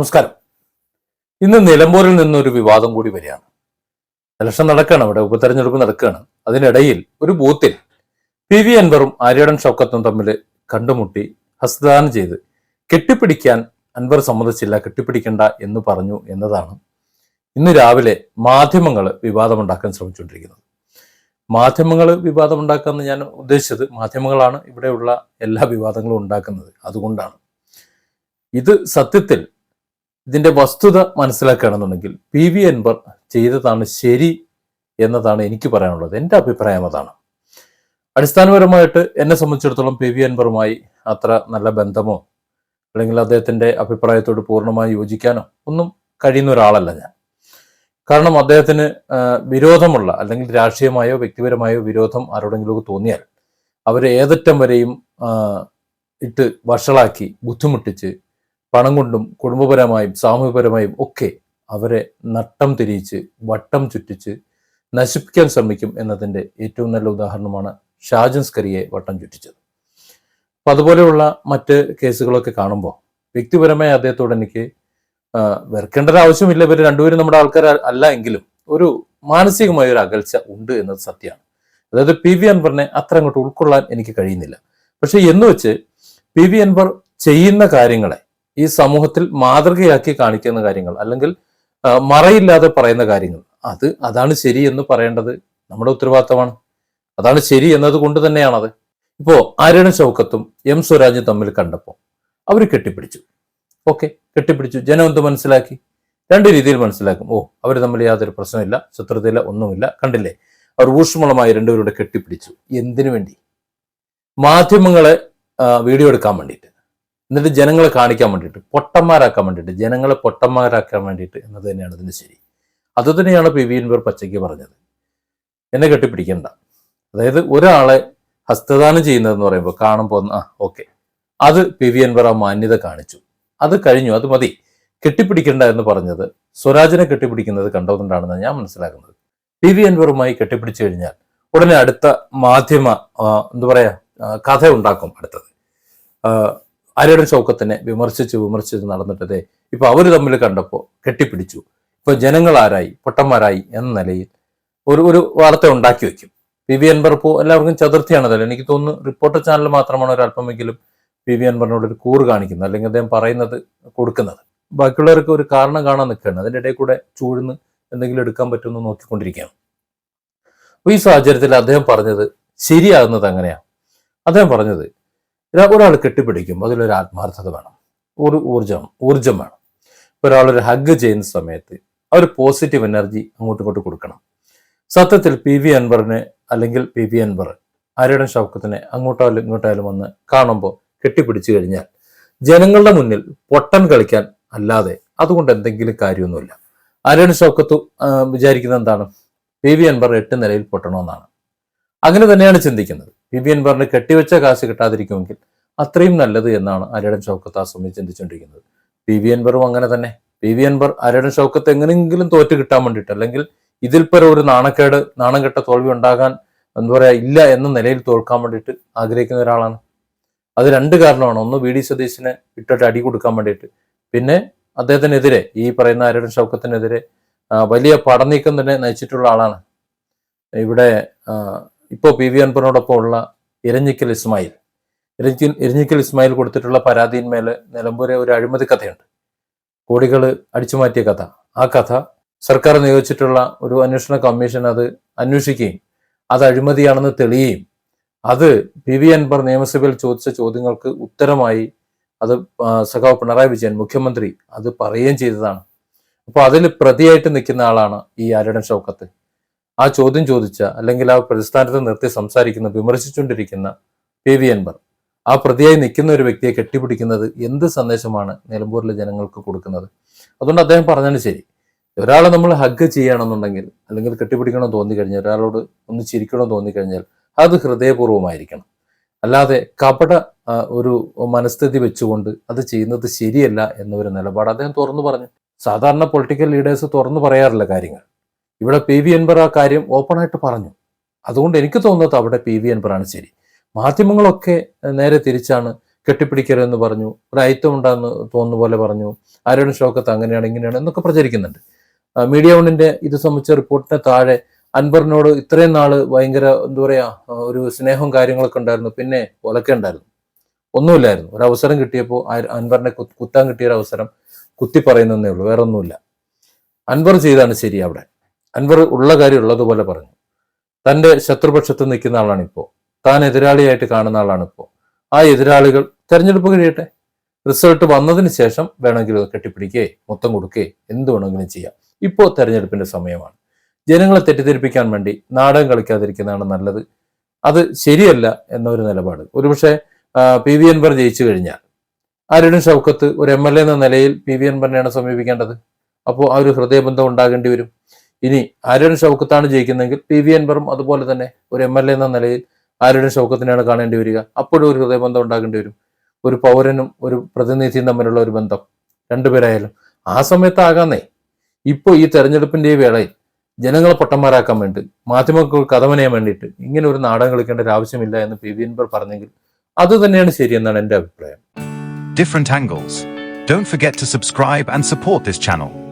നമസ്കാരം. ഇന്ന് നിലമ്പൂരിൽ നിന്നൊരു വിവാദം കൂടി വരികയാണ്. ഇലക്ഷൻ നടക്കുകയാണ് അവിടെ ഉപതെരഞ്ഞെടുപ്പ് നടക്കുകയാണ് അതിനിടയിൽ ഒരു ബൂത്തിൽ പി വി അൻവറും ആര്യടൻ ഷൗക്കത്തും തമ്മിൽ കണ്ടുമുട്ടി ഹസ്തദാനം ചെയ്ത് കെട്ടിപ്പിടിക്കാൻ അൻവർ സമ്മതിച്ചില്ല കെട്ടിപ്പിടിക്കണ്ട എന്ന് പറഞ്ഞു എന്നതാണ് ഇന്ന് രാവിലെ മാധ്യമങ്ങൾ വിവാദമുണ്ടാക്കാൻ ശ്രമിച്ചുകൊണ്ടിരിക്കുന്നത്. മാധ്യമങ്ങൾ വിവാദമുണ്ടാക്കാമെന്ന് ഞാൻ ഉദ്ദേശിച്ചത് മാധ്യമങ്ങളാണ് ഇവിടെയുള്ള എല്ലാ വിവാദങ്ങളും ഉണ്ടാക്കുന്നത്. അതുകൊണ്ടാണ്. ഇത് സത്യത്തിൽ ഇതിന്റെ വസ്തുത മനസ്സിലാക്കുകയാണെന്നുണ്ടെങ്കിൽ പി വി അൻവർ ചെയ്തതാണ് ശരി എന്നതാണ് എനിക്ക് പറയാനുള്ളത്. എന്റെ അഭിപ്രായം അതാണ്. അടിസ്ഥാനപരമായിട്ട് എന്നെ സംബന്ധിച്ചിടത്തോളം പി വി അൻവറുമായി അത്ര നല്ല ബന്ധമോ അല്ലെങ്കിൽ അദ്ദേഹത്തിന്റെ അഭിപ്രായത്തോട് പൂർണമായി യോജിക്കാനോ ഒന്നും കഴിയുന്ന ഒരാളല്ല ഞാൻ. കാരണം അദ്ദേഹത്തിന് വിരോധമുള്ള അല്ലെങ്കിൽ രാഷ്ട്രീയമായോ വ്യക്തിപരമായോ വിരോധം ആരോടെങ്കിലും തോന്നിയാൽ അവരെ ഏതറ്റം വരെയും ഇട്ട് വഷളാക്കി ബുദ്ധിമുട്ടിച്ച് പണം കൊണ്ടും കുടുംബപരമായും സാമൂഹികപരമായും ഒക്കെ അവരെ നട്ടം തിരിയിച്ച് വട്ടം ചുറ്റിച്ച് നശിപ്പിക്കാൻ ശ്രമിക്കും എന്നതിന്റെ ഏറ്റവും നല്ല ഉദാഹരണമാണ് ഷാജൻ സ്കരിയെ വട്ടം ചുറ്റിച്ചത്. അപ്പൊ അതുപോലെയുള്ള മറ്റ് കേസുകളൊക്കെ കാണുമ്പോൾ വ്യക്തിപരമായി അദ്ദേഹത്തോട് എനിക്ക് വെറുക്കേണ്ട ഒരു ആവശ്യമില്ല ഇവർ രണ്ടുപേരും നമ്മുടെ ആൾക്കാർ അല്ല എങ്കിലും ഒരു മാനസികമായ ഒരു അകൽച്ച ഉണ്ട് എന്നത് സത്യമാണ്. അതായത് പി വി അൻവറിനെ അത്ര അങ്ങോട്ട് ഉൾക്കൊള്ളാൻ എനിക്ക് കഴിയുന്നില്ല. പക്ഷെ എന്ന് വെച്ച് പി വി അൻവർ ചെയ്യുന്ന കാര്യങ്ങളെ ഈ സമൂഹത്തിൽ മാതൃകയാക്കി കാണിക്കുന്ന കാര്യങ്ങൾ അല്ലെങ്കിൽ മറയില്ലാതെ പറയുന്ന കാര്യങ്ങൾ. അത് അതാണ് ശരി എന്ന് പറയേണ്ടത്. നമ്മുടെ ഉത്തരവാദിത്തമാണ്. അതാണ് ശരി എന്നത് കൊണ്ട് തന്നെയാണത്. ഇപ്പോ ആര്യണ ചൗക്കത്തും എം സ്വരാജും തമ്മിൽ കണ്ടപ്പോൾ അവർ കെട്ടിപ്പിടിച്ചു. ഓക്കെ കെട്ടിപ്പിടിച്ചു. ജനം എന്ത് മനസ്സിലാക്കി? രണ്ട് രീതിയിൽ മനസ്സിലാക്കും. ഓ അവർ തമ്മിൽ യാതൊരു പ്രശ്നമില്ല ശത്രുതയില്ല ഒന്നുമില്ല. കണ്ടില്ലേ? അവർ ഊഷ്മളമായി രണ്ടുപേരുടെ കെട്ടിപ്പിടിച്ചു. എന്തിനു വേണ്ടി? മാധ്യമങ്ങളെ വീഡിയോ എടുക്കാൻ വേണ്ടിയിട്ട്. എന്നിട്ട് ജനങ്ങളെ കാണിക്കാൻ വേണ്ടിയിട്ട് പൊട്ടന്മാരാക്കാൻ വേണ്ടിയിട്ട് ജനങ്ങളെ പൊട്ടന്മാരാക്കാൻ വേണ്ടിയിട്ട് എന്നത് തന്നെയാണ് ഇതിന് ശരി. അത് തന്നെയാണ് പി വി എൻവർ പച്ചയ്ക്ക് പറഞ്ഞത്. എന്നെ കെട്ടിപ്പിടിക്കണ്ട. അതായത് ഒരാളെ ഹസ്തദാനം ചെയ്യുന്നതെന്ന് പറയുമ്പോൾ കാണുമ്പോൾ ആ ഓക്കെ. അത് പി വി എൻവർ ആ മാന്യത കാണിച്ചു. അത് കഴിഞ്ഞു അത് മതി. കെട്ടിപ്പിടിക്കണ്ട എന്ന് പറഞ്ഞത് സ്വരാജിനെ കെട്ടിപ്പിടിക്കുന്നത് കണ്ടതുകൊണ്ടാണെന്ന് ഞാൻ മനസ്സിലാക്കുന്നത്. പി വി അൻവറുമായി കെട്ടിപ്പിടിച്ചു കഴിഞ്ഞാൽ ഉടനെ അടുത്ത മാധ്യമ എന്താ പറയുക കഥ ഉണ്ടാക്കും അടുത്തത്. ആര്യയുടെ ചൗക്കത്തിനെ വിമർശിച്ച് വിമർശിച്ച് നടന്നിട്ടതേ ഇപ്പൊ അവർ തമ്മിൽ കണ്ടപ്പോൾ കെട്ടിപ്പിടിച്ചു. ഇപ്പൊ ജനങ്ങൾ ആരായി പൊട്ടന്മാരായി എന്ന നിലയിൽ ഒരു ഒരു വാർത്ത ഉണ്ടാക്കി വെക്കും. പി വി അൻവർ ഇപ്പോൾ എല്ലാവർക്കും ചതുർത്ഥിയാണതല്ലോ എനിക്ക് തോന്നുന്നു റിപ്പോർട്ടർ ചാനൽ മാത്രമാണ് ഒരല്പമെങ്കിലും പി വി അൻവറിനോട് ഒരു കൂറ് കാണിക്കുന്നത്. അല്ലെങ്കിൽ അദ്ദേഹം പറയുന്നത് കൊടുക്കുന്നത്. ബാക്കിയുള്ളവർക്ക് ഒരു കാരണം കാണാൻ നിൽക്കുകയാണ്. അതിന്റെ ഇടയിൽ കൂടെ ചൂഴ്ന്ന് എന്തെങ്കിലും എടുക്കാൻ പറ്റുമെന്ന് നോക്കിക്കൊണ്ടിരിക്കുകയാണ്. അപ്പൊ ഈ സാഹചര്യത്തിൽ അദ്ദേഹം പറഞ്ഞത് ശരിയാകുന്നത് അങ്ങനെയാണ്. അദ്ദേഹം പറഞ്ഞത് ഒരാൾ കെട്ടിപ്പിടിക്കുമ്പോൾ അതിലൊരു ആത്മാർത്ഥത വേണം. ഒരു ഊർജം ഊർജം വേണം. ഇപ്പൊ ഒരാളൊരു ഹഗ് ചെയ്യുന്ന സമയത്ത് ആ ഒരു പോസിറ്റീവ് എനർജി അങ്ങോട്ടും ഇങ്ങോട്ട് കൊടുക്കണം. സത്യത്തിൽ പി വി അൻവറിനെ അല്ലെങ്കിൽ പി വി അൻവർ ആര്യടൻ ഷൗക്കത്തിനെ അങ്ങോട്ടായാലും ഇങ്ങോട്ടായാലും വന്ന് കാണുമ്പോൾ കെട്ടിപ്പിടിച്ചു കഴിഞ്ഞാൽ ജനങ്ങളുടെ മുന്നിൽ പൊട്ടൻ കളിക്കാൻ അല്ലാതെ അതുകൊണ്ട് എന്തെങ്കിലും കാര്യമൊന്നുമില്ല. ആര്യടൻ ഷൗക്കത്ത് ആ, വിചാരിക്കുന്നത് എന്താണ്? പി വി അൻവർ എട്ട് നിലയിൽ പൊട്ടണമെന്നാണ്. അങ്ങനെ തന്നെയാണ് ചിന്തിക്കുന്നത്. പി വി അൻവറിന് കെട്ടിവെച്ച കാശ് കിട്ടാതിരിക്കുമെങ്കിൽ അത്രയും നല്ലത് എന്നാണ് അരടൻ ഷൗക്കത്ത് ആ സമയം ചിന്തിച്ചുകൊണ്ടിരിക്കുന്നത്. പി വി അങ്ങനെ തന്നെ. പി വി അൻവർ അരടൻ ഷൗക്കത്ത് എങ്ങനെയെങ്കിലും തോറ്റ് കിട്ടാൻ വേണ്ടിയിട്ട് അല്ലെങ്കിൽ ഇതിൽ പരം ഒരു നാണക്കേട് നാണം കെട്ട തോൽവി ഉണ്ടാകാൻ എന്താ പറയാ ഇല്ല എന്ന നിലയിൽ തോൽക്കാൻ വേണ്ടിയിട്ട് ആഗ്രഹിക്കുന്ന ഒരാളാണ്. അത് രണ്ട് കാരണമാണ്. ഒന്ന് വി ഡി സതീശിനെ ഇട്ടിട്ട് അടി കൊടുക്കാൻ വേണ്ടിയിട്ട്. പിന്നെ അദ്ദേഹത്തിനെതിരെ ഈ പറയുന്ന അരടൻ ഷൗക്കത്തിനെതിരെ വലിയ പടനീക്കം തന്നെ നയിച്ചിട്ടുള്ള ആളാണ്. ഇവിടെ ആ, ഇപ്പോ പി വി അൻപറിനോടൊപ്പം ഉള്ള ഇരഞ്ഞിക്കൽ ഇസ്മായിൽ. ഇരഞ്ഞിക്കൽ ഇരഞ്ഞിക്കൽ ഇസ്മായിൽ കൊടുത്തിട്ടുള്ള പരാതിയിന്മേൽ നിലമ്പൂരെ ഒരു അഴിമതി കഥയുണ്ട്. കോടികൾ അടിച്ചു മാറ്റിയ കഥ. ആ കഥ സർക്കാർ നിയോഗിച്ചിട്ടുള്ള ഒരു അന്വേഷണ കമ്മീഷൻ അത് അന്വേഷിക്കുകയും അത് അഴിമതിയാണെന്ന് തെളിയുകയും അത് പി വി അൻപർ നിയമസഭയിൽ ചോദിച്ച ചോദ്യങ്ങൾക്ക് ഉത്തരമായി അത് സഖാവ് പിണറായി വിജയൻ മുഖ്യമന്ത്രി അത് പറയുകയും ചെയ്തതാണ്. അപ്പോൾ അതിൽ പ്രതിയായിട്ട് നിൽക്കുന്ന ആളാണ് ഈ ആര്യടൻ ഷൗക്കത്ത്. ആ ചോദ്യം ചോദിച്ച അല്ലെങ്കിൽ ആ പ്രതിസ്ഥാനത്ത് നിർത്തി സംസാരിക്കുന്ന വിമർശിച്ചുകൊണ്ടിരിക്കുന്ന പി. വി. അൻവർ ആ പ്രതിയായി നിൽക്കുന്ന ഒരു വ്യക്തിയെ കെട്ടിപ്പിടിക്കുന്നത് എന്ത് സന്ദേശമാണ് നിലമ്പൂരിലെ ജനങ്ങൾക്ക് കൊടുക്കുന്നത്? അതുകൊണ്ട് അദ്ദേഹം പറഞ്ഞാണ് ശരി. ഒരാളെ നമ്മൾ ഹഗ് ചെയ്യണമെന്നുണ്ടെങ്കിൽ അല്ലെങ്കിൽ കെട്ടിപ്പിടിക്കണമെന്ന് തോന്നി കഴിഞ്ഞാൽ ഒരാളോട് ഒന്ന് ചിരിക്കണമെന്ന് തോന്നി കഴിഞ്ഞാൽ അത് ഹൃദയപൂർവമായിരിക്കണം. അല്ലാതെ കപട ഒരു മനസ്ഥിതി വെച്ചുകൊണ്ട് അത് ചെയ്യുന്നത് ശരിയല്ല എന്നൊരു നിലപാട് അദ്ദേഹം തുറന്നു പറഞ്ഞു. സാധാരണ പൊളിറ്റിക്കൽ ലീഡേഴ്സ് തുറന്നു പറയാറില്ല കാര്യങ്ങൾ. ഇവിടെ പി വി അൻവർ ആ കാര്യം ഓപ്പണായിട്ട് പറഞ്ഞു. അതുകൊണ്ട് എനിക്ക് തോന്നുന്നത് അവിടെ പി വി അൻവറാണ് ശരി. മാധ്യമങ്ങളൊക്കെ നേരെ തിരിച്ചാണ് കെട്ടിപ്പിടിക്കരുതെന്ന് പറഞ്ഞു ഒരു ഐറ്റം ഉണ്ടാന്ന് തോന്നുന്ന പോലെ പറഞ്ഞു ആരോടും ഷോക്കത്ത് അങ്ങനെയാണ് ഇങ്ങനെയാണ് എന്നൊക്കെ പ്രചരിക്കുന്നുണ്ട്. മീഡിയ വണ്ണിന്റെ ഇത് സംബന്ധിച്ച റിപ്പോർട്ടിന് താഴെ അൻവറിനോട് ഇത്രയും നാൾ ഭയങ്കര എന്താ പറയാ ഒരു സ്നേഹവും കാര്യങ്ങളൊക്കെ ഉണ്ടായിരുന്നു. പിന്നെ ഒലക്കെ ഉണ്ടായിരുന്നു. ഒന്നുമില്ലായിരുന്നു. ഒരു അവസരം കിട്ടിയപ്പോൾ അൻവറിനെ കുത്താൻ കിട്ടിയ അവസരം കുത്തി പറയുന്നതേ ഉള്ളൂ. വേറെ ഒന്നുമില്ല അൻവർ ചെയ്താണ് ശരി അവിടെ. അൻവർ ഉള്ള കാര്യം ഉള്ളതുപോലെ പറഞ്ഞു. തന്റെ ശത്രുപക്ഷത്ത് നിൽക്കുന്ന ആളാണ് താൻ എതിരാളിയായിട്ട് കാണുന്ന ആളാണ് ആ എതിരാളികൾ തെരഞ്ഞെടുപ്പ് കഴിയട്ടെ. റിസൾട്ട് വന്നതിന് ശേഷം വേണമെങ്കിൽ അത് കെട്ടിപ്പിടിക്കേ മൊത്തം കൊടുക്കേ എന്ത് വേണമെങ്കിലും ചെയ്യാം. ഇപ്പോൾ തെരഞ്ഞെടുപ്പിന്റെ സമയമാണ്. ജനങ്ങളെ തെറ്റിദ്ധരിപ്പിക്കാൻ വേണ്ടി നാടകം കളിക്കാതിരിക്കുന്നതാണ് നല്ലത്. അത് ശരിയല്ല എന്നൊരു നിലപാട്. ഒരുപക്ഷെ പി വി അൻവർ ജയിച്ചു കഴിഞ്ഞാൽ ആരുടെയും ഷൗക്കത്ത് ഒരു എം എൽ എ എന്ന നിലയിൽ പി വി അൻവറിനെയാണ് സമീപിക്കേണ്ടത്. അപ്പോൾ ആ ഒരു ഹൃദയബന്ധം ഉണ്ടാകേണ്ടി വരും. ഇനി ആര്യൻ ഷൗക്കത്താണ് ജയിക്കുന്നതെങ്കിൽ പി വി അൻവറും അതുപോലെ തന്നെ ഒരു എം എൽ എ എന്ന നിലയിൽ ആരുടെ ഷൗക്കത്തിനെയാണ് കാണേണ്ടി വരിക. അപ്പോഴും ഒരു ഹൃദയബന്ധം ഉണ്ടാകേണ്ടി വരും. ഒരു പൗരനും ഒരു പ്രതിനിധിയും തമ്മിലുള്ള ഒരു ബന്ധം. രണ്ടുപേരായാലും. ആ സമയത്താകാന്നേ. ഇപ്പോൾ ഈ തെരഞ്ഞെടുപ്പിന്റെ ഈ വേളയിൽ ജനങ്ങളെ പൊട്ടന്മാരാക്കാൻ വേണ്ടി മാധ്യമങ്ങൾക്ക് കഥമനയാൻ വേണ്ടിയിട്ട് ഇങ്ങനെ ഒരു നാടകം കളിക്കേണ്ട ഒരു ആവശ്യമില്ല എന്ന് പി വി അൻവർ പറഞ്ഞെങ്കിൽ അത് തന്നെയാണ് ശരിയെന്നാണ് എന്റെ അഭിപ്രായം. Different angles. Don't forget to subscribe and support this channel.